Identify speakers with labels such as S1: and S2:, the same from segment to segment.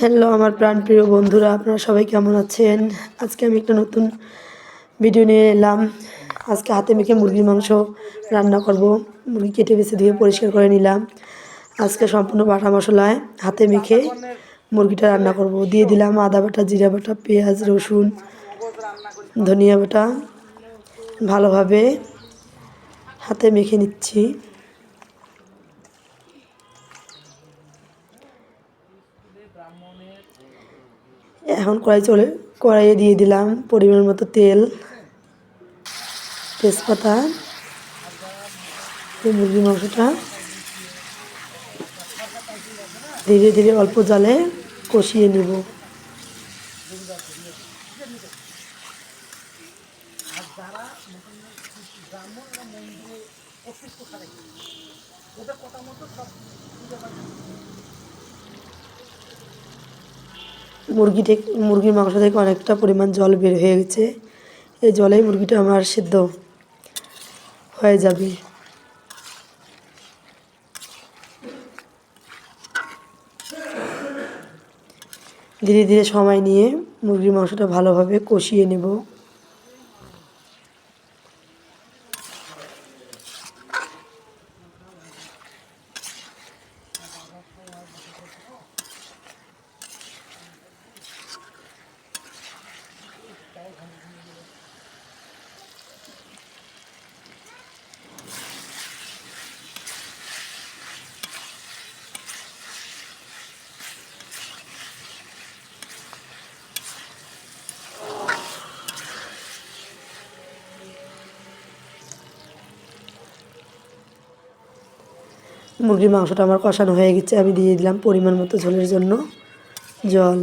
S1: Hello আমার প্রাণপ্রিয় বন্ধুরা, আপনারা সবাই কেমন আছেন? আজকে আমি একটা নতুন ভিডিও নিয়ে এলাম। আজকে হাতে মেখে মুরগির মাংস রান্না করব। মুরগি কেটে বেছে ধুয়ে পরিষ্কার করে নিলাম। আজকে সম্পূর্ণ বাটা মশলায় হাতে মেখে মুরগিটা রান্না করব। দিয়ে দিলাম আদা বাটা, জিরা বাটা, পেঁয়াজ, রসুন, ধনিয়া বাটা। ভালোভাবে হাতে মেখে নিচ্ছি। এখন কড়াই চলে, কড়াইয়ে দিয়ে দিলাম পরিমাণ মতো তেল, তেজপাতা মুরগির মাংসটা। ধীরে ধীরে অল্প জালে কষিয়ে নেব। মুরগি থেকে মুরগির মাংস থেকে অনেকটা পরিমাণ জল বের হয়ে গেছে। এই জলেই মুরগিটা আমার সিদ্ধ হয়ে যাবে। ধীরে ধীরে সময় নিয়ে মুরগির মাংসটা ভালোভাবে কষিয়ে নেব। মুরগির মাংসটা আমার কষানো হয়ে গেছে, আমি দিয়ে দিলাম পরিমাণ মতো ঝোলের জন্য। জল।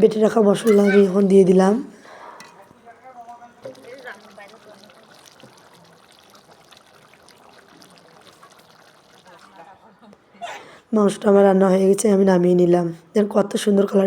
S1: বেটে রাখা মশলা আমি এখন দিয়ে দিলাম। মাংসটা আমার রান্না হয়ে গেছে আমি নামিয়ে নিলাম। এর কত সুন্দর কালার